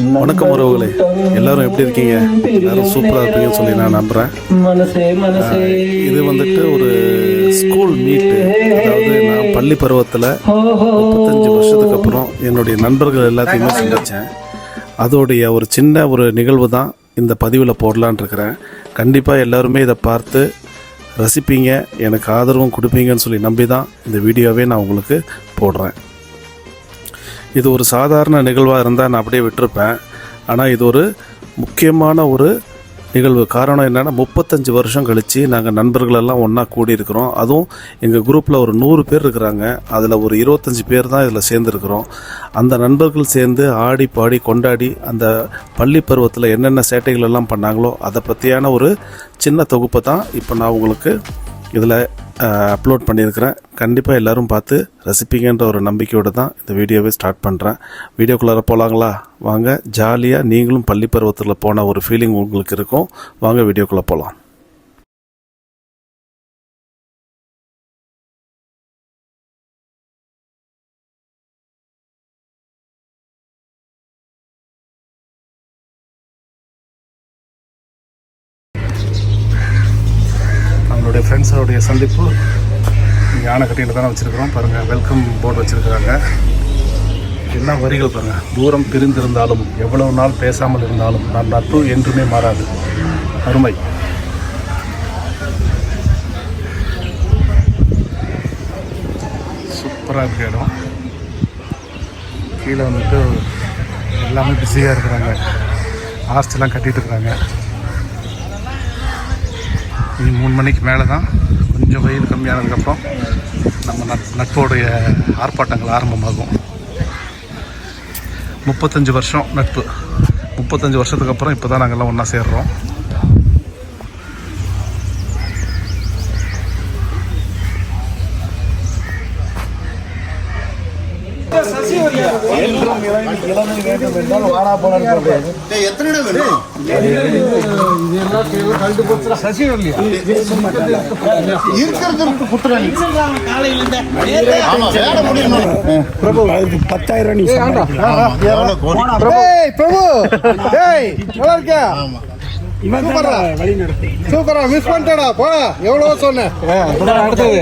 வணக்கம் உறவுகளே. எல்லாரும் எப்படி இருக்கீங்க? எல்லாரும் சூப்பராக இருப்பீங்கன்னு சொல்லி நான் நம்புகிறேன் இது வந்துட்டு ஒரு ஸ்கூல் மீட்டு. அதாவது நான் பள்ளி பருவத்தில் முப்பத்தஞ்சு வருஷத்துக்கு அப்புறம் என்னுடைய நண்பர்கள் எல்லாத்தையுமே சந்தித்தேன் அதோடைய ஒரு சின்ன ஒரு நிகழ்வு தான் இந்த பதிவில் போடலான் இருக்கிறேன். கண்டிப்பாக எல்லாருமே இதை பார்த்து ரசிப்பீங்க. எனக்கு ஆதரவும் கொடுப்பீங்கன்னு சொல்லி நம்பி தான் இந்த வீடியோவே நான் உங்களுக்கு போடுறேன். இது ஒரு சாதாரண நிகழ்வாக இருந்தால் நான் அப்படியே விட்டுருப்பேன். ஆனால் இது ஒரு முக்கியமான ஒரு நிகழ்வு. காரணம் என்னென்னா முப்பத்தஞ்சு வருஷம் கழித்து நாங்கள் நண்பர்களெல்லாம் ஒன்றா கூடியிருக்கிறோம். அதுவும் எங்கள் குரூப்பில் ஒரு நூறு பேர் இருக்கிறாங்க. அதில் ஒரு இருபத்தஞ்சி பேர் தான் இதில் சேர்ந்துருக்கிறோம். அந்த நண்பர்கள் சேர்ந்து ஆடி பாடி கொண்டாடி அந்த பள்ளி பருவத்தில் என்னென்ன சேட்டைகள் எல்லாம் பண்ணாங்களோ அதை பற்றியான ஒரு சின்ன தொகுப்பை தான் இப்போ நான் உங்களுக்கு இதில் அப்லோட் பண்ணியிருக்கிறேன். கண்டிப்பாக எல்லாரும் பார்த்து ரசிப்பீங்கன்ற ஒரு நம்பிக்கையோடு தான் இந்த வீடியோவை ஸ்டார்ட் பண்ணுறேன் வீடியோக்குள்ளார போகலாங்களா வாங்க ஜாலியாக நீங்களும் பள்ளி பருவத்தில் போன ஒரு ஃபீலிங் உங்களுக்கு இருக்கும். வாங்க வீடியோக்குள்ளே போகலாம் என்னுடைய ஃப்ரெண்ட்ஸோடைய சந்திப்பு யானைக்கட்டியில் தானே வச்சுருக்கிறோம். பாருங்கள் வெல்கம் போர்டு வச்சுருக்கிறாங்க. என்ன வரிகள் பாருங்கள் தூரம் பிரிந்திருந்தாலும் எவ்வளவு நாள் பேசாமல் இருந்தாலும் நம் நட்பு என்றுமே மாறாது. அருமை. சூப்பராக இருக்க இடம். கீழே வந்துட்டு எல்லாமே பிஸியாக இருக்கிறாங்க. ஹாஸ்டெல்லாம் கட்டிகிட்டு இருக்கிறாங்க இனி மூணு மணிக்கு மேலே தான் கொஞ்சம் வெயில் கம்மியானதுக்கப்புறம் நம்ம நட் நட்போடைய ஆர்ப்பாட்டங்கள் ஆரம்பமாகும். முப்பத்தஞ்சு வருஷம் நட்பு. முப்பத்தஞ்சு வருஷத்துக்கு அப்புறம் இப்போ தான் நாங்கள்லாம் ஒன்றா சேர்றோம். இருக்கிறதுக்கு குத்துறாங்க ஆமா வேற முடியணும் பிரபு. பத்தாயிரம் நீ பிரபு நல்லா இருக்கியா? சூப்பரா. மிஸ் பண்ணிட்டடா போடா எவ்வளவோ சொன்னேன். அடுத்தது.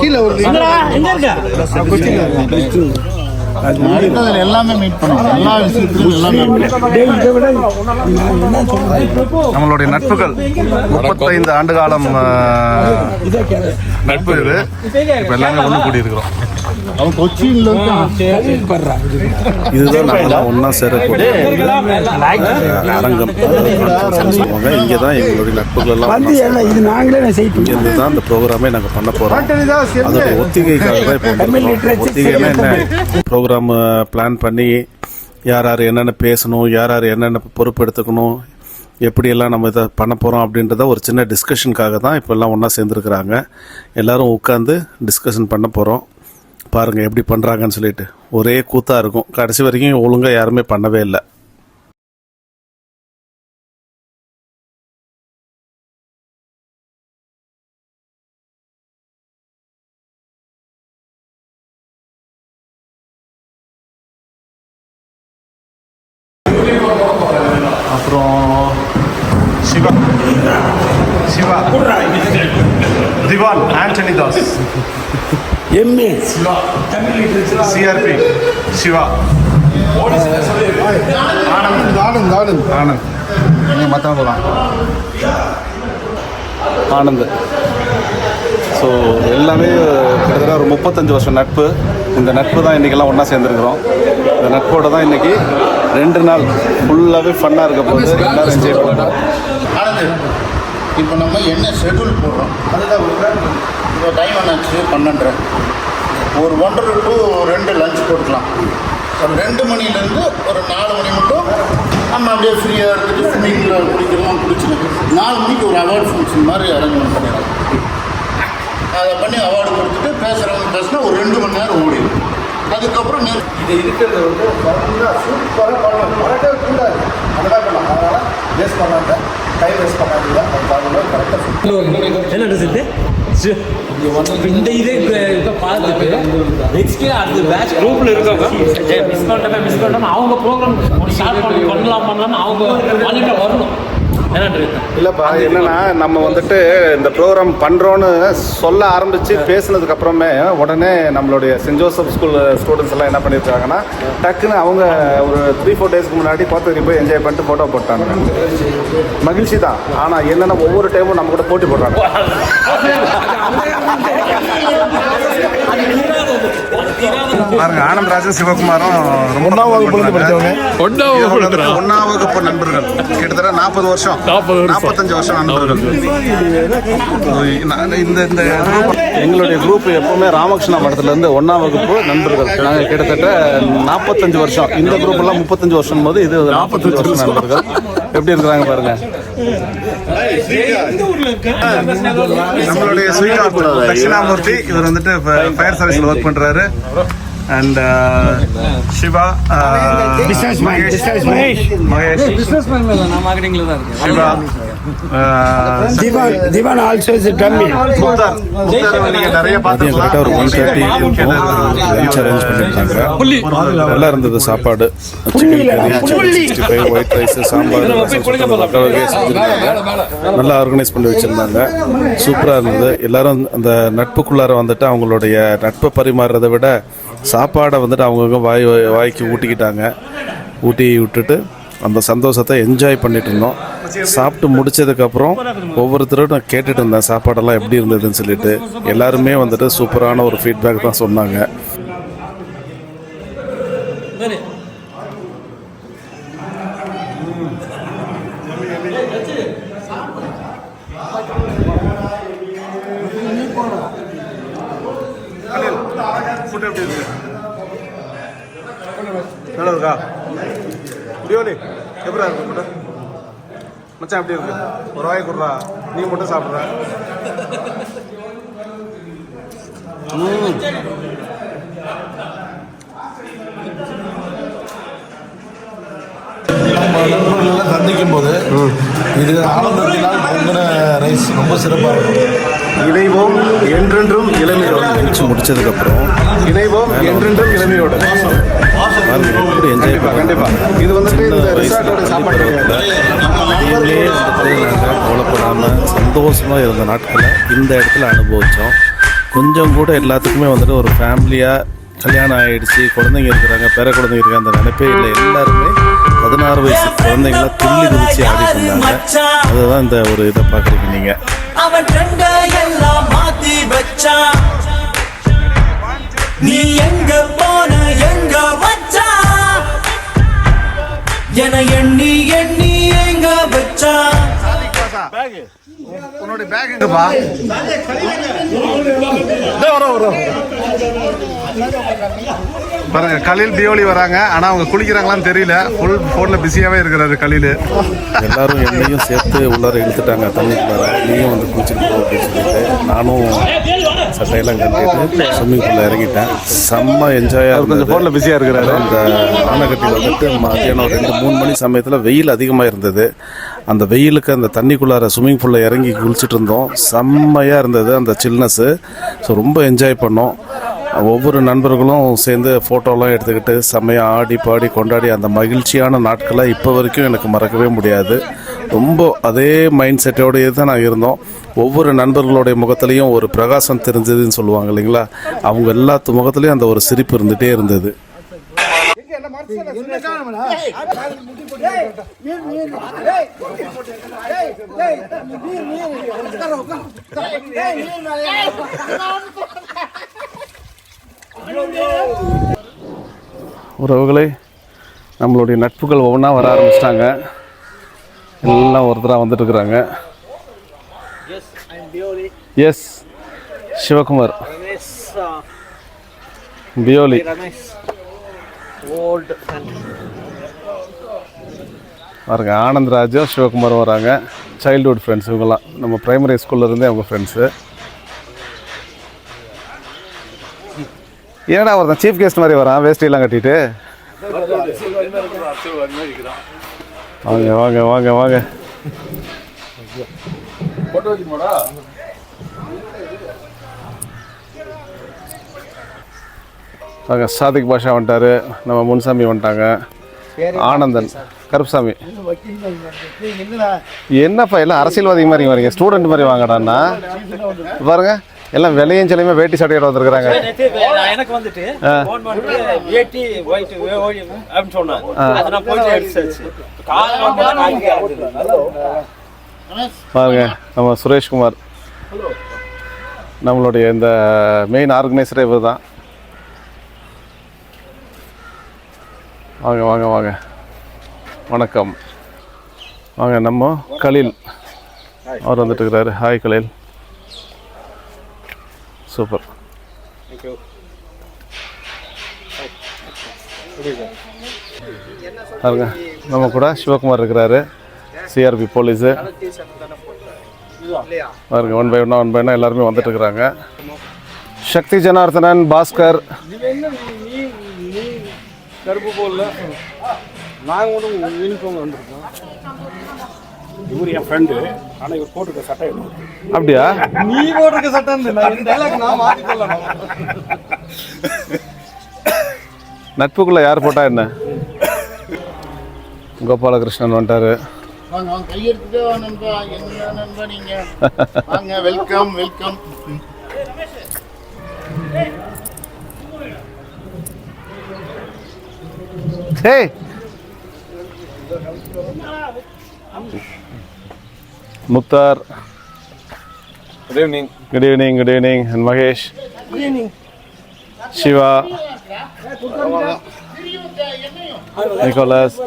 கீழே ஒரு எல்லாமே மீட் பண்ணுவோம் எல்லா விஷயத்திலும் எல்லாமே நம்மளுடைய நட்புகள். முப்பத்தைந்து ஆண்டு காலம் நட்பு இது. இப்போ எல்லாமே ஒன்று கூடி இருக்கிறோம் அவன் கொச்சின்ல இதுதான் நாங்களாம் ஒன்றா சேரக்கூடிய அரங்கம். சொல்லுவாங்க இங்கே தான் எங்களுடைய நட்புகள் எல்லாம் இது நாங்களே தான் இந்த ப்ரோக்ராமே நாங்கள் பண்ண போகிறோம் அதோட ஒத்திகைக்காக தான் இப்போ ஒத்திகைன்னா என்ன? ப்ரோக்ராம் பிளான் பண்ணி யார் யார் என்னென்ன பேசணும் யார் யார் என்னென்ன பொறுப்பெடுத்துக்கணும் எப்படியெல்லாம் நம்ம இதை பண்ண போகிறோம் அப்படின்றத ஒரு சின்ன டிஸ்கஷனுக்காக தான் இப்போ எல்லாம் ஒன்றா சேர்ந்துருக்குறாங்க. எல்லாரும் உட்காந்து டிஸ்கஷன் பண்ண போகிறோம் பாருங்கள் எப்படி பண்ணுறாங்கன்னு சொல்லிட்டு. ஒரே கூத்தாக இருக்கும். கடைசி வரைக்கும் ஒழுங்காக யாருமே பண்ணவே இல்லை. அப்புறம் Siva. Siva. Diwan Antony Das. MA Tamil literature CRP Siva Anand Anand Anand. Anand. நீங்கள் மற்றவங்க போகலாம் ஆனந்த். ஸோ எல்லாமே கிட்டத்தட்ட ஒரு முப்பத்தஞ்சு வருஷம் நட்பு. இந்த நட்பு தான் இன்றைக்கெல்லாம் ஒன்றா சேர்ந்துருக்குறோம். இந்த நட்போட தான் இன்றைக்கி ரெண்டு நாள் ஃபுல்லாகவே ஃபன்னாக இருக்க போது எல்லாரும் என்ஜாய் பண்ணுறோம் ஆனந்த் இப்போ நம்ம என்ன ஷெடியூல் போடுறோம்? அதுதான் இப்போ டைம் என்னாச்சு? பன்னெண்டரை. ஒரு ஒன்றரை டு ரெண்டு லஞ்ச் போட்டுக்கலாம். ஒரு ரெண்டு மணிலேருந்து ஒரு நாலு மணி மட்டும் நம்ம அப்படியே ஃப்ரீயாக இருந்துட்டு ஸ்விம்மிங்கில் குடிக்கலாம் குடிச்சுட்டு நாலு மணிக்கு ஒரு அவார்ட் ஃபங்க்ஷன் மாதிரி அரேஞ்ச்மெண்ட் பண்ணிடலாம். அதை பண்ணி அவார்டு கொடுத்துட்டு பேசுகிறவங்க பேசினா ஒரு ரெண்டு மணி நேரம் ஓடிடும். அதுக்கப்புறம் இது இருக்கிறது வந்து சூப்பராக பரவாயில்ல மறக்கவே கூடாது அதெல்லாம் பண்ணலாம். அதனால் வேஸ்ட் பண்ணாங்க என்ன ரிசல்ட் இந்த இதே இப்போ பார்த்துட்டு நெக்ஸ்ட் அடுத்த பேட்ச் குரூப்ல இருக்கவங்க மிஸ் பண்ணிட்டோமே மிஸ் பண்ணிட்டோம் அவங்க ப்ரோக்ராம் ஸ்டார்ட் பண்ணி பண்ணலாம் பண்ணலாம் அவங்க பண்ணிட்டு வரணும். இல்லைப்பா என்னன்னா நம்ம வந்துட்டு இந்த ப்ரோக்ராம் பண்ணுறோன்னு சொல்ல ஆரம்பித்து பேசுனதுக்கு அப்புறமே உடனே நம்மளுடைய சென்ட் ஜோசப் ஸ்கூல் ஸ்டூடெண்ட்ஸ் எல்லாம் என்ன பண்ணியிருக்காங்கன்னா டக்குன்னு அவங்க ஒரு த்ரீ ஃபோர் டேஸ்க்கு முன்னாடி கோத்தகிரி போய் என்ஜாய் பண்ணிட்டு ஃபோட்டோ போட்டாங்க. மகிழ்ச்சி தான். ஆனால் என்னென்னா ஒவ்வொரு டைமும் நம்ம கூட போட்டி போடுறாங்க. பாருங்க ஆனந்த்ராஜும் சிவகுமாரும் ரொம்ப ஒன்றாம் வகுப்புலேருந்து படித்தவங்க ஒன்னாம் வகுப்பு நண்பர்கள். கிட்டத்தட்ட நாற்பது வருஷம். நாற்பத்தஞ்சு வருஷம் நண்பர்கள். நான் இந்த இந்த எங்களுடைய குரூப் எப்பவுமே ராமகிருஷ்ணா மடத்துலேருந்து ஒன்றாம் வகுப்பு நண்பர்கள். நாங்கள் கிட்டத்தட்ட நாற்பத்தஞ்சு வருஷம். இந்த குரூப் எல்லாம் முப்பத்தஞ்சு வருஷம் போது இது நாற்பத்தஞ்சு வருஷம் நண்பர்கள். எப்படி இருக்கிறாங்க பாருங்க. நம்மளுடைய ஸ்ரீகாந்த் தட்சிணாமூர்த்தி இவர் வந்துட்டு ஃபயர் சர்வீஸ்ல ஒர்க் பண்றாரு. Siva uh, Divan, Divan also is a dummy. Mukhtar Mukhtar நீங்க நிறைய பார்த்துக்கலாம் ஒரு ஒன் தேர்ட்டி லஞ்ச் அரேஞ்ச் பண்ணியிருந்தாங்க நல்லா இருந்தது சாப்பாடு. சிக்கன் ஒயிட் ரைஸ் சாம்பார் நல்லா ஆர்கனைஸ் பண்ணி வச்சுருந்தாங்க. சூப்பராக இருந்தது. எல்லாரும் அந்த நட்புக்குள்ளார வந்துட்டு அவங்களுடைய நட்பை பரிமாறுறதை விட சாப்பாடை வந்துட்டு அவங்கவுங்க வாய் வாய்க்கு ஊட்டிக்கிட்டாங்க. ஊட்டி விட்டுட்டு அந்த சந்தோஷத்தை என்ஜாய் பண்ணிட்டு இருந்தோம். சாப்பிட்டு முடிச்சதுக்கப்புறம் ஒவ்வொருத்தரும் நான் கேட்டுட்டு இருந்தேன் சாப்பாடெல்லாம் எப்படி இருந்ததுன்னு சொல்லிட்டு. எல்லாருமே வந்துட்டு சூப்பரான ஒரு ஃபீட்பேக் தான் சொன்னாங்க. ஃபுட் எப்படி இருக்கு? நல்லா இருக்கா? பிரியோலி எப்படா இருக்கு ஃபுட்டு மச்சான் எப்படி இருக்கு? ஒரு வாய் கொடுறா. நீ மட்டும் சாப்பிட்ற. நண்பர்களெல்லாம் சந்திக்கும் போது இது ஆனந்தத்தினால் பொங்கின ரைஸ் ரொம்ப சிறப்பாக இருக்கும். இணைவோம் என்றென்றும் இளமையோடு. லஞ்ச் முடிச்சதுக்கப்புறம் இணைவோம் என்றென்றும் இளமையோடு. எப்படி என்ஜாய் பண்ண கண்டிப்பா. இது வந்துட்டு இந்த ரிசார்ட்டோட சாப்பாடு கவலைப்படாமல் சந்தோஷமாக இருந்த நாட்களை இந்த இடத்துல அனுபவித்தோம் கொஞ்சம் கூட எல்லாத்துக்குமே வந்துட்டு ஒரு ஃபேமிலியாக கல்யாணம் ஆயிடுச்சு குழந்தைங்க இருக்கிறாங்க பேர குழந்தைங்க இருக்காங்க அந்த நினைப்பே இல்லை. எல்லாருமே பதினாறு வயசு குழந்தைங்கள துள்ளி குதிச்சு ஆடிட்டு இருந்தாங்க. அதுதான் இந்த ஒரு இதை பார்க்குறீங்க நீங்கள் நீ எங்க போன எங்க வச்சா? என எண்ணி எண்ணி எங்க வச்சா? உன்னோட பேக் எங்கப்பா பாருங்க கலில் பியோலி வராங்க. ஆனா அவங்க குளிக்கிறாங்களான்னு தெரியல. ஃபுல் போன்ல பிஸியாவே இருக்கிறாரு கலில். எல்லாரும் என்னையும் சேர்த்து உள்ளார இழுத்துட்டாங்க. தண்ணிக்குள்ளார நீயும் வந்து குளிச்சுட்டு போ அப்படின்னு சொல்லிட்டு நானும் சட்டையெல்லாம் கட்டிட்டு ஸ்விம்மிங் பூலில் இறங்கிட்டேன். செம்ம என்ஜாயாக அவர் கொஞ்சம் போன்ல பிஸியா இருக்கிறாரு. அந்த ஆனைக்கட்டியில் வந்துட்டு மத்தியானம் ரெண்டு மூணு மணி சமயத்தில் வெயில் அதிகமாக இருந்தது. அந்த வெயிலுக்கு அந்த தண்ணிக்குள்ளார ஸ்விம்மிங் பூலில் இறங்கி குளிச்சுட்டு இருந்தோம். செம்மையாக இருந்தது அந்த சில்னஸ்ஸு ஸோ ரொம்ப என்ஜாய் பண்ணோம். ஒவ்வொரு நண்பர்களும் சேர்ந்து ஃபோட்டோலாம் எடுத்துக்கிட்டு செம்மையாக ஆடி பாடி கொண்டாடி அந்த மகிழ்ச்சியான நாட்களை இப்போ வரைக்கும் எனக்கு மறக்கவே முடியாது. ரொம்ப அதே மைண்ட் செட்டோடையே தான் நான் இருந்தோம். ஒவ்வொரு நண்பர்களுடைய முகத்துலேயும் ஒரு பிரகாசம் தெரிஞ்சதுன்னு சொல்லுவாங்க இல்லைங்களா? அவங்க எல்லாத்து முகத்துலேயும் அந்த ஒரு சிரிப்பு இருந்துகிட்டே இருந்தது. உறவுகளே நம்மளுடைய நட்புகள் ஒவ்வொன்றா வர ஆரம்பிச்சிட்டாங்க. எல்லாம் ஒருத்தராக வந்துட்டு இருக்கிறாங்க. எஸ் சிவகுமார் பியோலி பாருங்க ஆனந்த்ராஜும் சிவகுமாரும் வராங்க. சைல்டுஹுட் ஃப்ரெண்ட்ஸ் இவங்கெல்லாம். நம்ம பிரைமரி ஸ்கூல்லேருந்தே அவங்க ஃப்ரெண்ட்ஸு ஏன்னா ஒருத்தன் சீஃப் கெஸ்ட் மாதிரி வரான்? வேஷ்டியெல்லாம் கட்டிட்டு. வாங்க வாங்க வாங்க வாங்க. அங்கே சாதிக் பாஷா வந்துட்டாரு. நம்ம முன்சாமி வந்துட்டாங்க. ஆனந்தன். கருப்புசாமி. என்னப்பா எல்லாம் அரசியல்வாதி மாதிரி வரீங்க. ஸ்டூடெண்ட் மாதிரி வாங்கடாண்ணா பாருங்க எல்லாம் விலையும் சிலையுமே வேட்டி சட்டையோட வந்திருக்கிறாங்க. எனக்கு வந்துட்டு ஃபோன் பண்ணிட்டு வேட்டி ஒயிட் அப்படின்னு சொன்னாங்க. அதை நான் போயிட்டு எடுத்து காலையில் பாருங்க நம்ம சுரேஷ்குமார். நம்மளுடைய இந்த மெயின் ஆர்கனைசரே இவர் தான் வாங்க வாங்க வாங்க. வணக்கம். வாங்க நம்ம கலீல் அவர் வந்துட்டு இருக்கிறாரு ஹாய் கலீல் சூப்பர் பாருங்க நம்ம கூட சிவகுமார் இருக்கிறாரு. சிஆர்பி போலீஸு பாருங்க ஒன் பை ஒன்னா ஒன் பை ஒன்னா எல்லாருமே வந்துட்டு இருக்கிறாங்க சக்தி ஜனார்தனன் பாஸ்கர். கருப்பு போடல. நாங்கள் ஒன்றும் யூனிஃபார்ம் வந்திருக்கோம். இவர் என் ஃப்ரெண்டு ஆனால் இவர் போட்டுக்க சட்டை அப்படியா? நீ போட்டிருக்க சட்டம் இல்லை நான் இந்த டைலாக் நான் மாற்றி கொள்ளணும் நட்புக்குள்ள யார் போட்டா என்ன? கோபாலகிருஷ்ணன் வந்துட்டாரு. வாங்க வாங்க கையெடுத்துட்டே வா நண்பா என்ன நண்பா நீங்க வாங்க வெல்கம் வெல்கம் டேய். Muthar good evening good evening good evening and Mahesh Siva Nicholas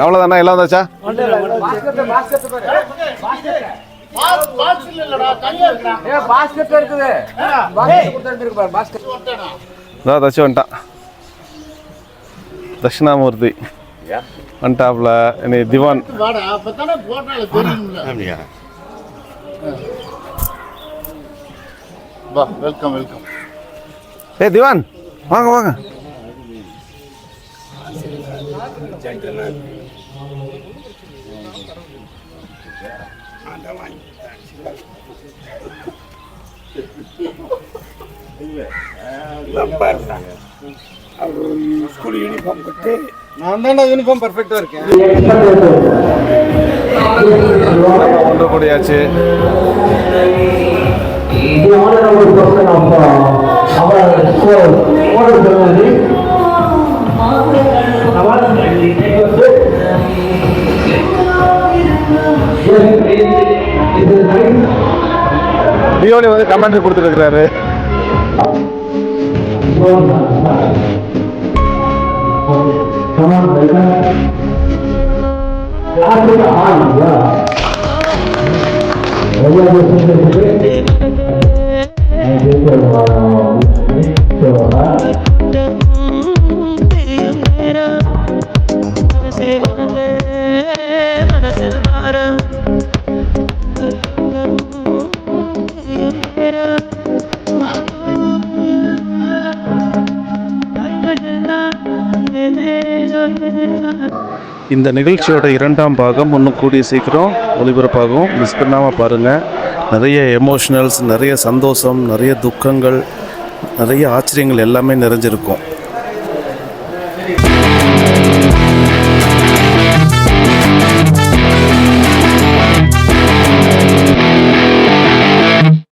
அவ்வளோதாண்ணா எல்லாம் வந்தாச்சா? Boss boss Dakshinamurthy. வந்துட்டாப்ல இனி திவான். வாடா அப்பதானே போட்டால தெரியும்ல. வா வெல்கம் வெல்கம் ஏ திவான் வாங்க வாங்க. ஸ்கூல் யூனிஃபார்ம் கட்டி நான் தான்டா யூனிஃபார்ம் பர்ஃபெக்டாக இருக்கேன் ஒன்று கூடியாச்சு The வந்து person of 저희가 하는 다 아니야. 어머니 선생님의 대표와 저와 இந்த நிகழ்ச்சியோட இரண்டாம் பாகம் இன்னும் கூடிய சீக்கிரம் ஒளிபரப்பாகவும் மிஸ் பண்ணாமல் பாருங்கள் நிறைய எமோஷனல்ஸ் நிறைய சந்தோஷம் நிறைய துக்கங்கள் நிறைய ஆச்சரியங்கள் எல்லாமே நிறைஞ்சிருக்கும்.